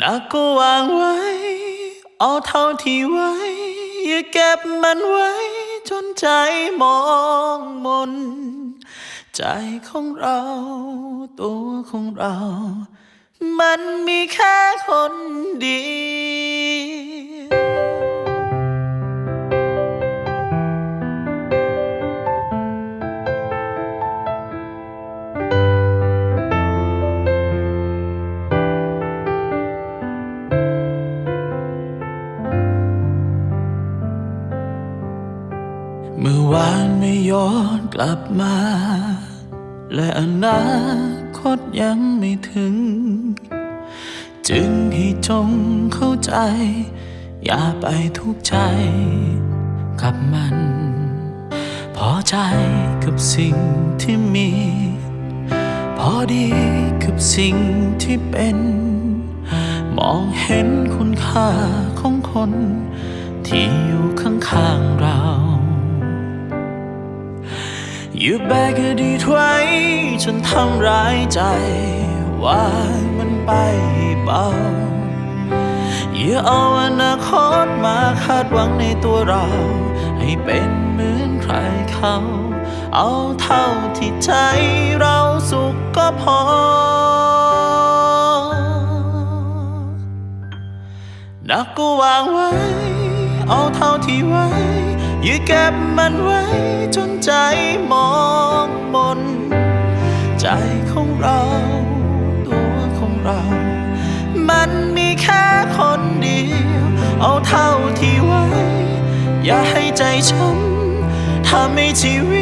นักก็วางไว้ เอาเท่าที่ไว้ อย่าเก็บมันไว้ จนใจมองมน ใจของเรา ตัวของเรา มันมีแค่คนเดียว เมื่อวานไม่ย้อนกลับมา และอนาคตยังไม่ถึง จึงให้จงเข้าใจ อย่าไปทุกข์ใจกับมัน พอใจกับสิ่งที่มี พอดีกับสิ่งที่เป็น มองเห็นคุณค่าของคนที่อยู่ อยู่แบกอดีตไว้จนทำร้ายใจ ว่ามันไปเบาอย่าเอาอนาคตมาคาดหวังในตัวเรา ให้เป็นเหมือนใครเขา เอาเท่าที่ใจเราสุขก็พอ นักก็วางไว้ เอาเท่าที่ไว้ อย่าเก็บมันไว้จนใจมองมน ใจของเราตัวของเรา มันมีแค่คนเดียว เอาเท่าที่ไว้ อย่าให้ใจช้ำทำให้ชีวิต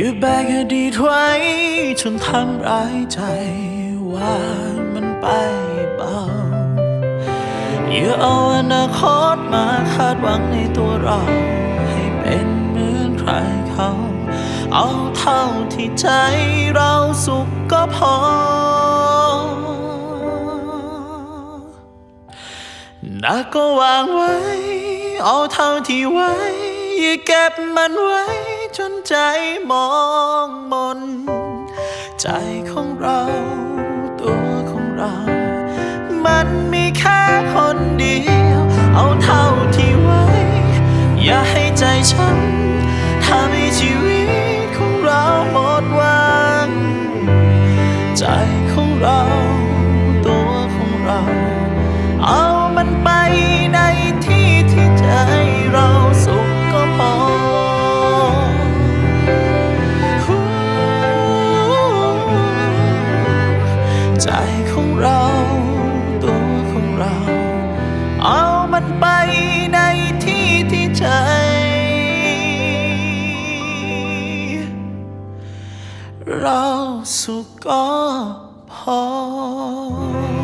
ย่าแบกอดีตไว้จนทำร้ายใจว่ามันไปเบาอย่าเอาอนาคตมาคาดหวังในตัวเรา ให้เป็นเหมือนใครเขา เอาเท่าที่ใจเราสุขก็พอ นักก็วางไว้ เอาเท่าที่ไว้ อย่าเก็บมันไว้ จนใจมองมน ใจของเรา เราสุขก็พอ